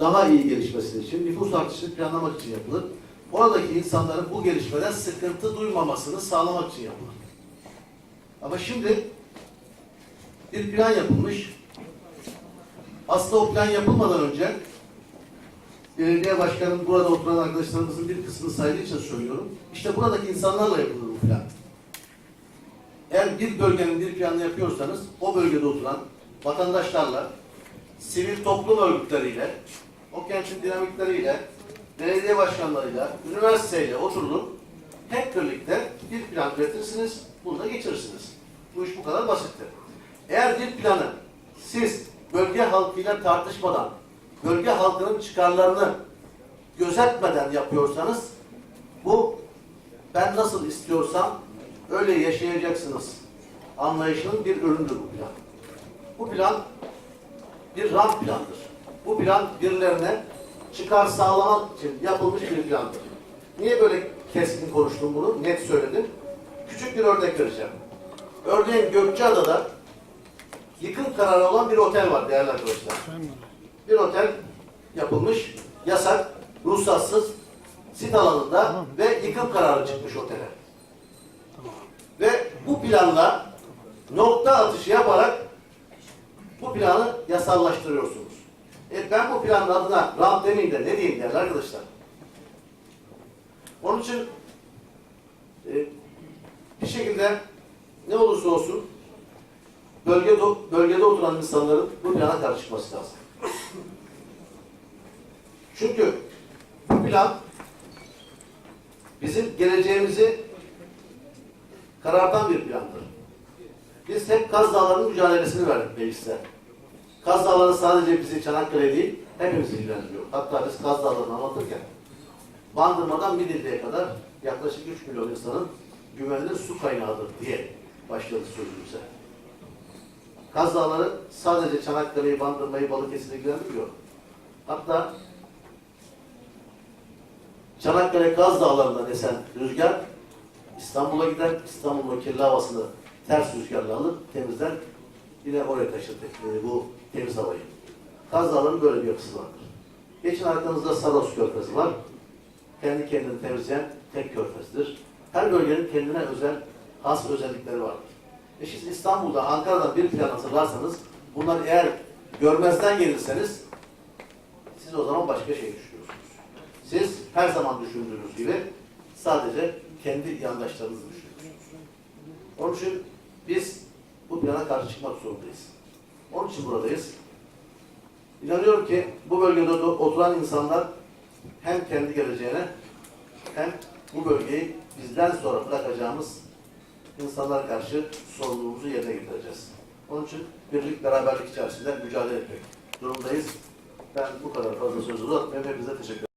daha iyi gelişmesi için, nüfus artışını planlamak için yapılır. Oradaki insanların bu gelişmeden sıkıntı duymamasını sağlamak için yapılır. Ama şimdi bir plan yapılmış. Aslında o plan yapılmadan önce belediye başkanım burada oturan arkadaşlarımızın bir kısmını saydığı için söylüyorum. İşte buradaki insanlarla yapılır bu plan. Eğer bir bölgenin bir planını yapıyorsanız o bölgede oturan vatandaşlarla, sivil toplum örgütleriyle, o kentin dinamikleriyle, belediye başkanlarıyla, üniversiteyle oturulup hep birlikte bir plan üretirsiniz, bunu da geçirirsiniz. Bu iş bu kadar basittir. Eğer bir planı siz bölge halkıyla tartışmadan, bölge halkının çıkarlarını gözetmeden yapıyorsanız bu ben nasıl istiyorsam öyle yaşayacaksınız anlayışının bir ürünüdür bu plan. Bu plan bir rant plandır. Bu plan birilerine çıkar sağlamak için yapılmış bir plandır. Niye böyle keskin konuştum bunu? Net söyledim. Küçük bir örnek vereceğim. Örneğin Gökçeada'da yıkım kararı olan bir otel var değerli arkadaşlar. Bir otel yapılmış, yasak, ruhsatsız, sit alanında ve yıkım kararı çıkmış otele. Ve bu planla nokta atışı yaparak bu planı yasallaştırıyorsunuz. E ben bu planın adına rant demeyeyim de ne diyeyim değerli arkadaşlar. Onun için e, bir şekilde ne olursa olsun bölgede, bölgede oturan insanların bu plana karşı çıkması lazım. Çünkü bu plan bizim geleceğimizi karartan bir plandır. Biz hep Kaz Dağları'nın mücadelesini verdik mecliste. Kaz Dağları sadece bizi Çanakkale değil, hepimizi ilgilendiriyor. Hatta biz Kaz Dağları'nı anlatırken Bandırma'dan Midilli'ye kadar yaklaşık 3 milyon insanın güvenilir su kaynağıdır diye başladı sözümüze. Kaz Dağları sadece Çanakkale'yi, Bandırma'yı, Balıkesir'i ilgilendirmiyor. Hatta Çanakkale Kaz Dağları'ndan esen rüzgar İstanbul'a gider, İstanbul'un kirli havasını ters rüzgarla alır, temizler, yine oraya taşır e, bu temiz havayı. Kaz Dağları'nın böyle bir yapısı vardır. Geçin arkamızda Saros Körfezi var. Kendi kendini temizleyen tek körfezdir. Her bölgenin kendine özel, has özellikleri vardır. E siz İstanbul'da, Ankara'dan bir plan hatırlarsanız, bunları eğer görmezden gelirseniz, siz o zaman başka şey düşünüyorsunuz. Siz her zaman düşündüğünüz gibi sadece kendi yandaşlarınızı düşünüyorsunuz. Onun için biz bu plana karşı çıkmak zorundayız. Onun için buradayız. İnanıyorum ki bu bölgede oturan insanlar hem kendi geleceğine hem bu bölgeyi bizden sonra bırakacağımız insanlara karşı sorumluluğumuzu yerine getireceğiz. Onun için birlik, beraberlik içerisinde mücadele etmek durumdayız. Ben bu kadar fazla söz uzatmayayım. Hepinize teşekkür ederim.